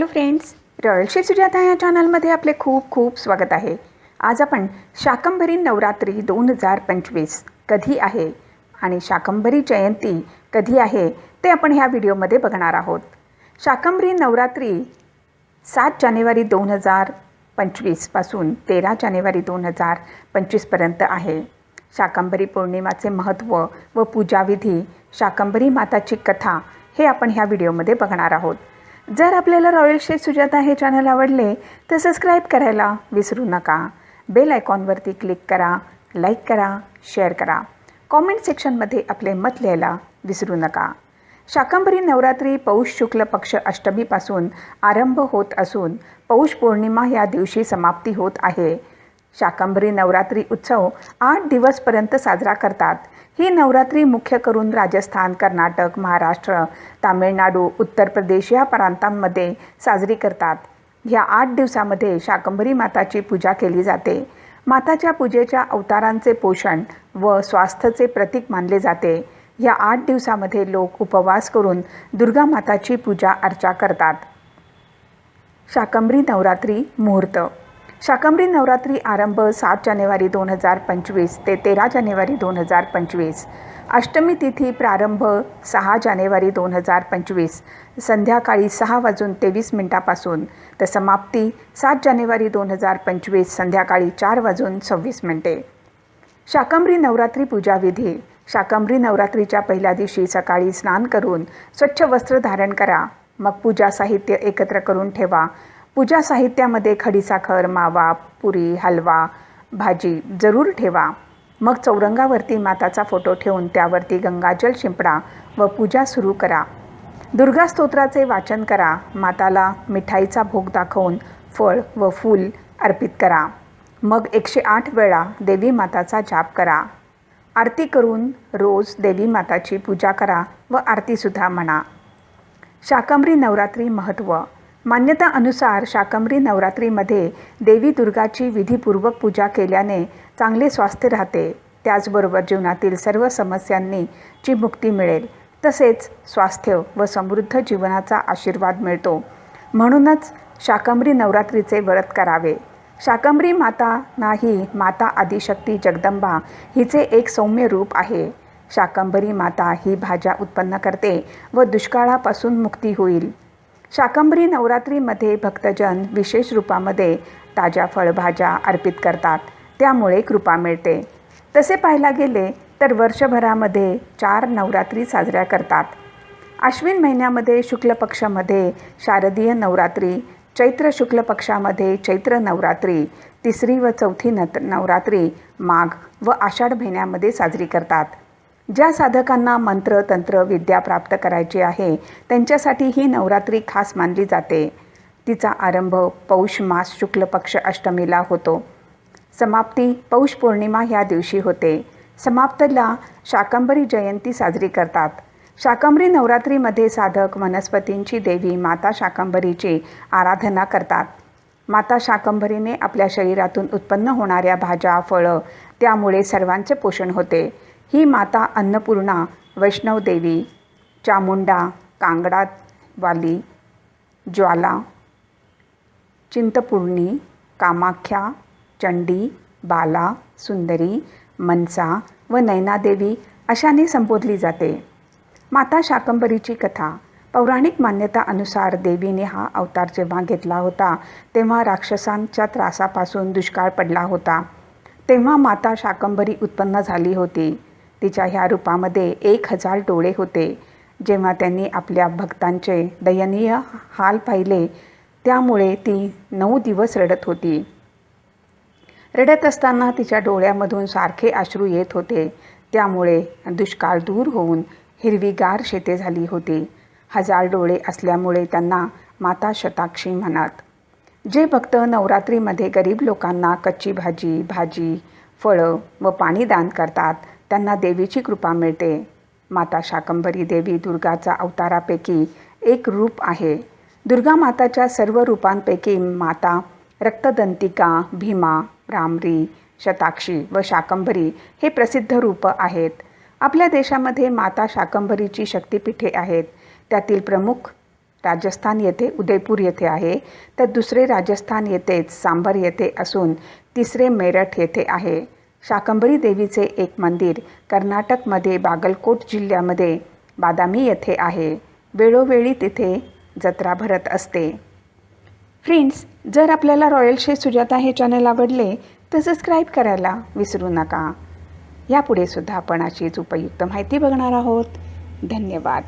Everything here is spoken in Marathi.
हॅलो फ्रेंड्स रळशी सुजाता या चॅनलमध्ये आपले खूप खूप स्वागत आहे. आज आपण शाकंभरी नवरात्री दोन हजार पंचवीस कधी आहे आणि शाकंभरी जयंती कधी आहे ते आपण ह्या व्हिडिओमध्ये बघणार आहोत. शाकंभरी नवरात्री सात जानेवारी दोन हजार पंचवीसपासून तेरा जानेवारी दोन हजार पंचवीसपर्यंत आहे. शाकंभरी पौर्णिमाचे महत्त्व व पूजाविधी शाकंभरी माताची कथा हे आपण ह्या व्हिडिओमध्ये बघणार आहोत. जर आपल्याला रॉयल शेफ सुजाता हे चॅनल आवडले तर सबस्क्राईब करायला विसरू नका. बेल आयकॉनवरती क्लिक करा लाईक करा शेअर करा. कॉमेंट सेक्शनमध्ये आपले मत लिहायला विसरू नका. शाकंभरी नवरात्री पौष शुक्ल पक्ष अष्टमीपासून आरंभ होत असून पौष पौर्णिमा या दिवशी समाप्ती होत आहे. शाकंभरी नवरात्री उत्सव आठ दिवसपर्यंत साजरा करतात. ही नवरात्री मुख्य करून राजस्थान कर्नाटक महाराष्ट्र तामिळनाडू उत्तर प्रदेश या प्रांतांमध्ये साजरी करतात. ह्या आठ दिवसामध्ये शाकंभरी माताची पूजा केली जाते. माताच्या पूजेच्या अवतारांचे पोषण व स्वास्थ्याचे प्रतीक मानले जाते. या आठ दिवसामध्ये लोक उपवास करून दुर्गा माताची पूजा अर्चा करतात. शाकंभरी नवरात्री मुहूर्त शाकंभरी नवरात्री आरंभ सात जानेवारी दोन हजार पंचवीस ते तेरा जानेवारी दोन हजार पंचवीस. अष्टमी तिथी प्रारंभ सहा जानेवारी दोन हजार पंचवीस. संध्याकाळी सहा वाजून तेवीस मिनटापासून. तर समाप्ती सात जानेवारी दोन हजार पंचवीस संध्याकाळी चार वाजून सव्वीस मिनटे. शाकंभरी नवरात्री पूजाविधी शाकंभरी नवरात्रीच्या पहिल्या दिवशी सकाळी स्नान करून स्वच्छ वस्त्र धारण करा. मग पूजा साहित्य एकत्र करून ठेवा. पूजा साहित्यामध्ये खडीसाखर मावा पुरी हलवा भाजी जरूर ठेवा. मग चौरंगावरती माताचा फोटो ठेवून त्यावरती गंगाजल शिंपडा व पूजा सुरू करा. दुर्गा स्तोत्राचे वाचन करा. माताला मिठाईचा भोग दाखवून फळ व फूल अर्पित करा. मग एकशे आठ वेळा देवी माताचा जाप करा. आरती करून रोज देवी माताची पूजा करा व आरतीसुद्धा म्हणा. शाकंभरी नवरात्री महत्त्व मान्यता अनुसार शाकंभरी नवरात्रीमध्ये देवी दुर्गाची विधीपूर्वक पूजा केल्याने चांगले स्वास्थ्य राहते. त्याचबरोबर जीवनातील सर्व समस्यांनी ची मुक्ती मिळेल. तसेच स्वास्थ्य व समृद्ध जीवनाचा आशीर्वाद मिळतो. म्हणूनच शाकंभरी नवरात्रीचे व्रत करावे. शाकंभरी माता नाही माता आदिशक्ती जगदंबा हिचे एक सौम्य रूप आहे. शाकंभरी माता ही भाज्या उत्पन्न करते व दुष्काळापासून मुक्ती होईल. शाकंभरी नवरात्रीमध्ये भक्तजन विशेष रूपामध्ये ताज्या फळभाज्या अर्पित करतात. त्यामुळे कृपा मिळते. तसे पाहायला गेले तर वर्षभरामध्ये चार नवरात्री साजऱ्या करतात. आश्विन महिन्यामध्ये शुक्ल पक्षामध्ये शारदीय नवरात्री चैत्र शुक्ल पक्षामध्ये चैत्र नवरात्री तिसरी व चौथी नत नवरात्री माघ व आषाढ महिन्यामध्ये साजरी करतात. ज्या साधकांना मंत्र तंत्र विद्या प्राप्त करायची आहे त्यांच्यासाठी ही नवरात्री खास मानली जाते. तिचा आरंभ पौष मास शुक्ल पक्ष अष्टमीला होतो. समाप्ती पौष पौर्णिमा ह्या दिवशी होते. समाप्तला शाकंभरी जयंती साजरी करतात. शाकंभरी नवरात्रीमध्ये साधक वनस्पतींची देवी माता शाकंभरीची आराधना करतात. माता शाकंभरीने आपल्या शरीरातून उत्पन्न होणाऱ्या भाज्या फळं त्यामुळे सर्वांचे पोषण होते. ही माता अन्नपूर्णा वैष्णवदेवी चामुंडा कांगडावाली ज्वाला चिंतपूर्णी कामाख्या चंडी बाला सुंदरी मनसा व नैनादेवी अशाने संबोधली जाते. माता शाकंभरीची कथा पौराणिक मान्यता अनुसार देवीने हा अवतार जेव्हा घेतला होता तेव्हा राक्षसांच्या त्रासापासून दुष्काळ पडला होता. तेव्हा माता शाकंभरी उत्पन्न झाली होती. तिच्या ह्या रूपामध्ये एक हजार डोळे होते. जेव्हा त्यांनी आपल्या भक्तांचे दयनीय हाल पाहिले त्यामुळे ती नऊ दिवस रडत होती. रडत असताना तिच्या डोळ्यामधून सारखे अश्रू येत होते. त्यामुळे दुष्काळ दूर होऊन हिरवीगार शेते झाली होती. हजार डोळे असल्यामुळे त्यांना माता शताक्षी म्हणत. जे भक्त नवरात्रीमध्ये गरीब लोकांना कच्ची भाजी भाजी फळं व पाणी दान करतात त्यांना देवीची कृपा मिळते. माता शाकंभरी देवी दुर्गाचा अवतारापैकी एक रूप आहे. दुर्गा माताच्या सर्व रूपांपैकी माता रक्तदंतिका भीमा रामरी शताक्षी व शाकंभरी हे प्रसिद्ध रूपं आहेत. आपल्या देशामध्ये माता शाकंभरीची शक्तिपीठे आहेत. त्यातील प्रमुख राजस्थान येथे उदयपूर येथे आहे. तर दुसरे राजस्थान येथेच सांबर येथे असून तिसरे मेरठ येथे आहे. शाकंभरी देवीचे एक मंदिर कर्नाटकमध्ये बागलकोट जिल्ह्यामध्ये बादामी येथे आहे. वेळोवेळी तिथे जत्रा भरत असते. फ्रेंड्स जर आपल्याला रॉयल शे सुजाता हे चॅनल आवडले तर सबस्क्राईब करायला विसरू नका. यापुढे सुद्धा आपण अशीच उपयुक्त माहिती बघणार आहोत. धन्यवाद.